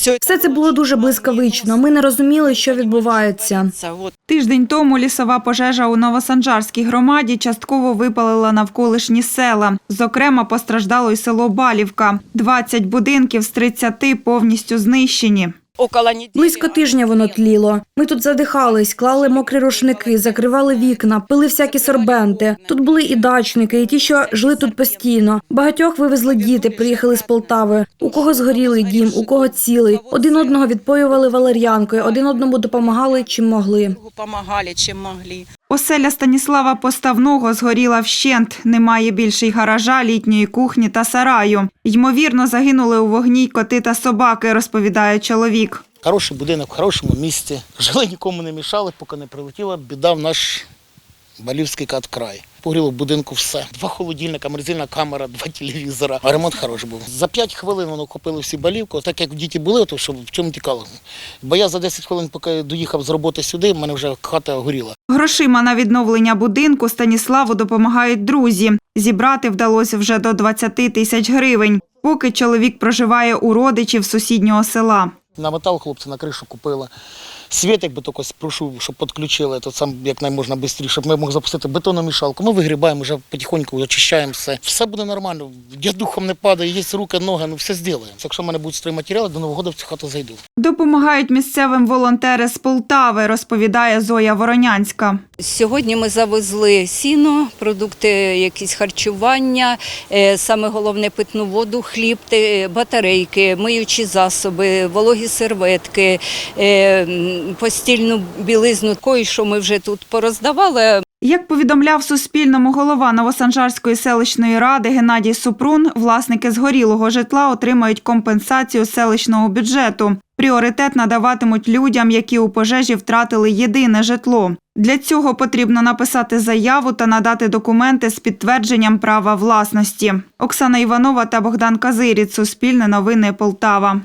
Все це було дуже блискавично. Ми не розуміли, що відбувається. Тиждень тому лісова пожежа у Новосанжарській громаді частково випалила навколишні села. Зокрема, постраждало й село Балівка. 20 будинків з 30 повністю знищені. Близько тижня воно тліло. Ми тут задихались, клали мокрі рушники, закривали вікна, пили всякі сорбенти. Тут були і дачники, і ті, що жили тут постійно. Багатьох вивезли діти, приїхали з Полтави. У кого згорілий дім, у кого цілий. Один одного відпоювали валер'янкою, один одному допомагали чим могли. Помогали, чим могли. Оселя Станіслава Поставного згоріла вщент. Немає більше й гаража, літньої кухні та сараю. Ймовірно, загинули у вогні й коти та собаки, розповідає чоловік. Хороший будинок в хорошому місці. Жили нікому не мішали, поки не прилетіла біда в наш Балівський каткрай. Погріло в будинку все. Два холодильника, морозильна камера, два телевізора. А ремонт хороший був. За 5 хвилин воно купили всі балівку. Так як діти були, то що в чому тікало. Бо я за 10 хвилин, поки доїхав з роботи сюди, в мене вже хата горіла. Грошима на відновлення будинку Станіславу допомагають друзі. Зібрати вдалося вже до 20 тисяч гривень. Поки чоловік проживає у родичів сусіднього села. На метал хлопці на кришу купили. Світ, якби тільки прошу, щоб підключили, то сам як найможна швидше, щоб ми могли запустити бетономішалку. Ми вигрібаємо, вже потихоньку очищаємо все. Все буде нормально. Я духом не падаю, є руки, ноги, ну все зробимо. Якщо в мене будуть стройматеріали, до Нового року в цю хату зайду. Допомагають місцевим волонтери з Полтави, розповідає Зоя Воронянська. Сьогодні ми завезли сіно, продукти, якісь харчування, е, саме головне питну воду, хліб, батарейки, миючі засоби, вологі серветки, е, постільну білизну. Кої, що ми вже тут пороздавали, Як повідомляв Суспільному голова Новосанжарської селищної ради Геннадій Супрун, власники згорілого житла отримають компенсацію селищного бюджету. Пріоритет надаватимуть людям, які у пожежі втратили єдине житло. Для цього потрібно написати заяву та надати документи з підтвердженням права власності. Оксана Іванова та Богдан Казиріць. Суспільне новини Полтава.